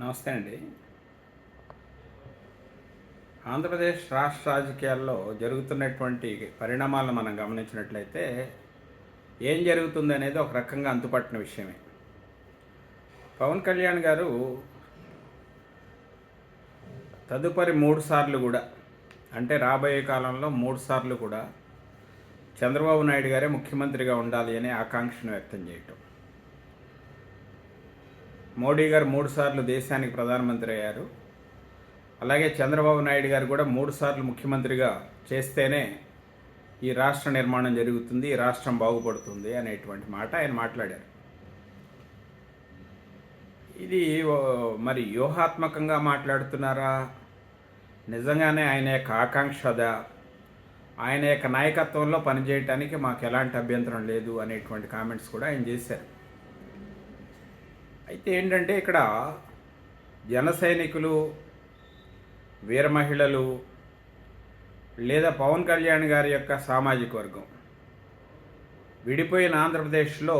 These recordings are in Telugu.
నమస్తే అండి. ఆంధ్రప్రదేశ్ రాష్ట్ర రాజకీయాల్లో జరుగుతున్నటువంటి పరిణామాలను మనం గమనించినట్లయితే ఏం జరుగుతుంది అనేది ఒక రకంగా అంతుపట్టిన విషయమే. పవన్ కళ్యాణ్ గారు తదుపరి మూడు సార్లు కూడా అంటే రాబోయే కాలంలో మూడు సార్లు కూడా చంద్రబాబు నాయుడు గారే ముఖ్యమంత్రిగా ఉండాలి అనే ఆకాంక్షను వ్యక్తం చేయటం. మోడీ గారు మూడు సార్లు దేశానికి ప్రధానమంత్రి అయ్యారు. అలాగే చంద్రబాబు నాయుడు గారు కూడా మూడు సార్లు ముఖ్యమంత్రిగా చేస్తేనే ఈ రాష్ట్ర నిర్మాణం జరుగుతుంది ఈ రాష్ట్రం బాగుపడుతుంది అనేటువంటి మాట ఆయన మాట్లాడారు. ఇది మరి వ్యూహాత్మకంగా మాట్లాడుతున్నారా? నిజంగానే ఆయన యొక్క ఆకాంక్షదా? ఆయన యొక్క నాయకత్వంలో పనిచేయటానికి మాకు ఎలాంటి అభ్యంతరం లేదు అనేటువంటి కామెంట్స్ కూడా ఆయన చేశారు. అయితే ఏంటంటే ఇక్కడ జన సైనికులు వీర మహిళలు లేదా పవన్ కళ్యాణ్ గారి యొక్క సామాజిక వర్గం. విడిపోయిన ఆంధ్రప్రదేశ్లో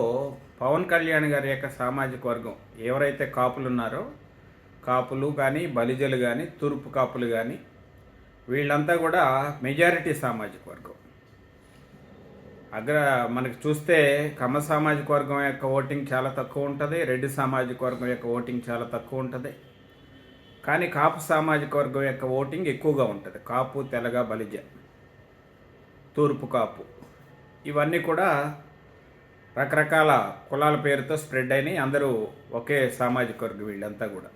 పవన్ కళ్యాణ్ గారి యొక్క సామాజిక వర్గం ఎవరైతే కాపులు ఉన్నారో కాపులు కానీ బలిజలు కానీ తూర్పు కాపులు కానీ వీళ్ళంతా కూడా మెజారిటీ సామాజిక వర్గం. అగ్ర మనకి చూస్తే కమ్మ సామాజిక వర్గం యొక్క ఓటింగ్ చాలా తక్కువ ఉంటుంది రెడ్డి సామాజిక వర్గం యొక్క ఓటింగ్ చాలా తక్కువ ఉంటుంది. కానీ కాపు సామాజిక వర్గం యొక్క ఓటింగ్ ఎక్కువగా ఉంటుంది. కాపు తెలగ బలిజ తూర్పు కాపు. ఇవన్నీ కూడా రకరకాల కులాల పేరుతో స్ప్రెడ్ అయినాయి. అందరూ ఒకే సామాజిక వర్గం వీళ్ళంతా కూడా.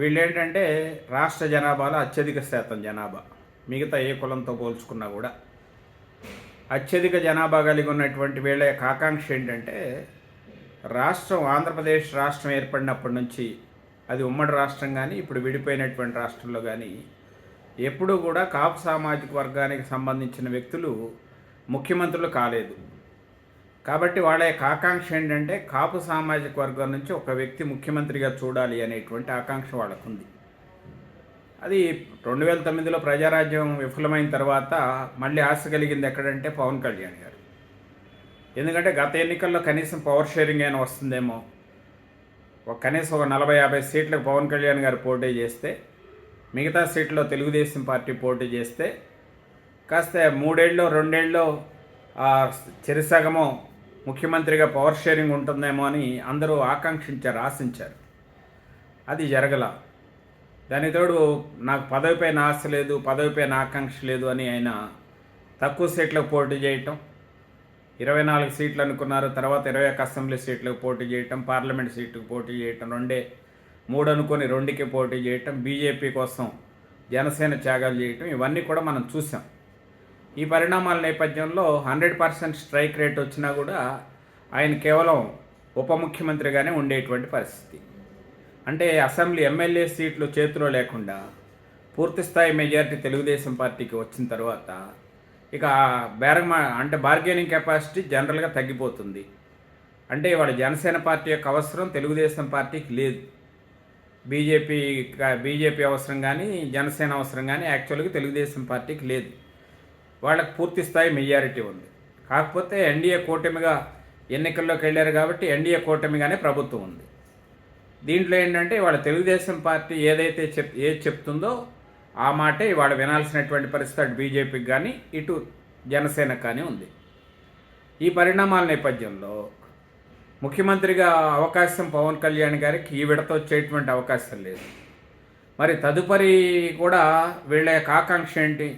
వీళ్ళేంటంటే రాష్ట్ర జనాభాలో అత్యధిక శాతం జనాభా. మిగతా ఏ కులంతో పోల్చుకున్నా కూడా. అత్యధిక జనాభా కలిగి ఉన్నటువంటి వీళ్ళ యొక్క ఆకాంక్ష ఏంటంటే రాష్ట్రం ఆంధ్రప్రదేశ్ రాష్ట్రం ఏర్పడినప్పటి నుంచి అది ఉమ్మడి రాష్ట్రం కానీ ఇప్పుడు విడిపోయినటువంటి రాష్ట్రంలో కానీ ఎప్పుడూ కూడా కాపు సామాజిక వర్గానికి సంబంధించిన వ్యక్తులు ముఖ్యమంత్రులు కాలేదు. కాబట్టి వాళ్ళ యొక్క ఆకాంక్ష ఏంటంటే కాపు సామాజిక వర్గం నుంచి ఒక వ్యక్తి ముఖ్యమంత్రిగా చూడాలి అనేటువంటి ఆకాంక్ష వాళ్ళకుంది. అది రెండు వేల తొమ్మిదిలో ప్రజారాజ్యం విఫలమైన తర్వాత మళ్ళీ ఆశ కలిగింది ఎక్కడంటే పవన్ కళ్యాణ్ గారు. ఎందుకంటే గత ఎన్నికల్లో కనీసం పవర్ షేరింగ్ అయినా వస్తుందేమో. ఒక కనీసం ఒక నలభై యాభై సీట్లకు పవన్ కళ్యాణ్ గారు పోటీ చేస్తే మిగతా సీట్లో తెలుగుదేశం పార్టీ పోటీ చేస్తే కాస్త మూడేళ్ళు రెండేళ్ళు చెరిసగమో ముఖ్యమంత్రిగా పవర్ షేరింగ్ ఉంటుందేమో అని అందరూ ఆకాంక్షించారు ఆశించారు. అది జరగల. దానికి తోడు నాకు పదవిపైన ఆశ లేదు పదవిపైన ఆకాంక్ష లేదు అని ఆయన తక్కువ సీట్లకు పోటీ చేయటం ఇరవై నాలుగు సీట్లు అనుకున్నారు తర్వాత ఇరవై ఒక్క అసెంబ్లీ సీట్లకు పోటీ చేయటం పార్లమెంట్ సీట్లకు పోటీ చేయటం రెండే మూడు అనుకొని రెండుకి పోటీ చేయటం బీజేపీ కోసం జనసేన త్యాగాలు చేయటం ఇవన్నీ కూడా మనం చూసాం. ఈ పరిణామాల నేపథ్యంలో హండ్రెడ్ పర్సెంట్ స్ట్రైక్ రేట్ వచ్చినా కూడా ఆయన కేవలం ఉప ముఖ్యమంత్రిగానే ఉండేటువంటి పరిస్థితి. అంటే అసెంబ్లీ ఎమ్మెల్యే సీట్లు చేతిలో లేకుండా పూర్తిస్థాయి మెజారిటీ తెలుగుదేశం పార్టీకి వచ్చిన తర్వాత ఇక బేరమా అంటే బార్గెనింగ్ కెపాసిటీ జనరల్గా తగ్గిపోతుంది. అంటే ఇవాళ జనసేన పార్టీ యొక్క అవసరం తెలుగుదేశం పార్టీకి లేదు. బీజేపీ బీజేపీ అవసరం కానీ జనసేన అవసరం కానీ యాక్చువల్గా తెలుగుదేశం పార్టీకి లేదు. వాళ్ళకి పూర్తి స్థాయి మెజారిటీ ఉంది. కాకపోతే ఎన్డీఏ కూటమిగా ఎన్నికల్లోకి వెళ్ళారు కాబట్టి ఎన్డీఏ కూటమిగానే ప్రభుత్వం ఉంది. దీంట్లో ఏంటంటే వాళ్ళ తెలుగుదేశం పార్టీ ఏదైతే చెప్ ఏది చెప్తుందో ఆ మాటే ఇవాళ వినాల్సినటువంటి పరిస్థితి అటు బీజేపీకి కానీ ఇటు జనసేనకు కానీ ఉంది. ఈ పరిణామాల నేపథ్యంలో ముఖ్యమంత్రిగా అవకాశం పవన్ కళ్యాణ్ గారికి ఈ విడత వచ్చేటువంటి అవకాశం లేదు. మరి తదుపరి కూడా వీళ్ళ యొక్క ఆకాంక్ష ఏంటి?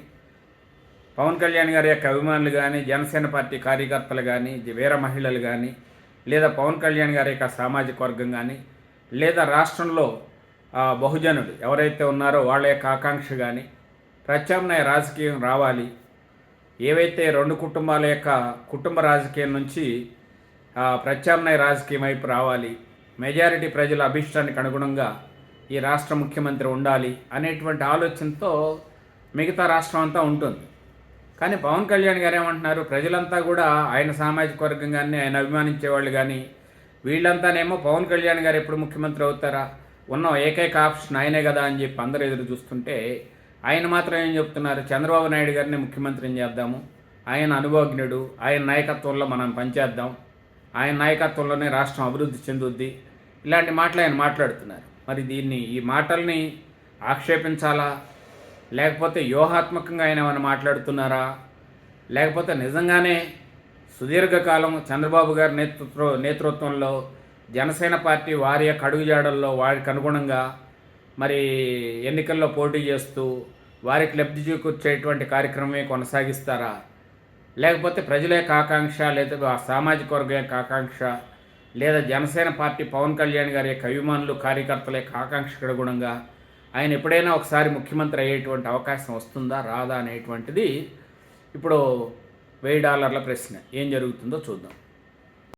పవన్ కళ్యాణ్ గారి యొక్క అభిమానులు కానీ జనసేన పార్టీ కార్యకర్తలు కానీ వీర మహిళలు కానీ లేదా పవన్ కళ్యాణ్ గారి యొక్క సామాజిక వర్గం కానీ లేదా రాష్ట్రంలో బహుజనుడు ఎవరైతే ఉన్నారో వాళ్ళ యొక్క ఆకాంక్ష కానీ ప్రత్యామ్నాయ రాజకీయం రావాలి. ఏవైతే రెండు కుటుంబాల యొక్క కుటుంబ రాజకీయం నుంచి ప్రత్యామ్నాయ రాజకీయం వైపు రావాలి మెజారిటీ ప్రజల అభిష్టానికి అనుగుణంగా ఈ రాష్ట్ర ముఖ్యమంత్రి ఉండాలి అనేటువంటి ఆలోచనతో మిగతా రాష్ట్రం అంతా ఉంటుంది. కానీ పవన్ కళ్యాణ్ గారు ఏమంటున్నారు? ప్రజలంతా కూడా ఆయన సామాజిక వర్గం కానీ ఆయన అభిమానించే వాళ్ళు కానీ వీళ్ళంతానేమో పవన్ కళ్యాణ్ గారు ఎప్పుడు ముఖ్యమంత్రి అవుతారా? ఉన్న ఏకైక ఆప్షన్ ఆయనే కదా అని చెప్పి అందరూ ఎదురు చూస్తుంటే ఆయన మాత్రం ఏం చెప్తున్నారు? చంద్రబాబు నాయుడు గారిని ముఖ్యమంత్రిని చేద్దాము. ఆయన అనుభవజ్ఞుడు. ఆయన నాయకత్వంలో మనం పనిచేద్దాం. ఆయన నాయకత్వంలోనే రాష్ట్రం అభివృద్ధి చెందుద్ది. ఇలాంటి మాటలు ఆయన మాట్లాడుతున్నారు. మరి దీన్ని ఈ మాటల్ని ఆక్షేపించాలా? లేకపోతే వ్యూహాత్మకంగా ఆయన ఏమైనా మాట్లాడుతున్నారా? లేకపోతే నిజంగానే సుదీర్ఘకాలం చంద్రబాబు గారి నేతృత్వ నేతృత్వంలో జనసేన పార్టీ వారి యొక్క అడుగుజాడల్లో వారికి అనుగుణంగా మరి ఎన్నికల్లో పోటీ చేస్తూ వారికి లబ్ధి చేకూర్చేటువంటి కార్యక్రమమే కొనసాగిస్తారా? లేకపోతే ప్రజల యొక్క ఆకాంక్ష లేదా సామాజిక వర్గం యొక్క ఆకాంక్ష లేదా జనసేన పార్టీ పవన్ కళ్యాణ్ గారి యొక్క అభిమానులు కార్యకర్తల యొక్క ఆకాంక్షకు అనుగుణంగా ఆయన ఎప్పుడైనా ఒకసారి ముఖ్యమంత్రి అయ్యేటువంటి అవకాశం వస్తుందా రాదా అనేటువంటిది ఇప్పుడు వెయ్యి డాలర్ల ప్రశ్న. ఏం జరుగుతుందో చూద్దాం.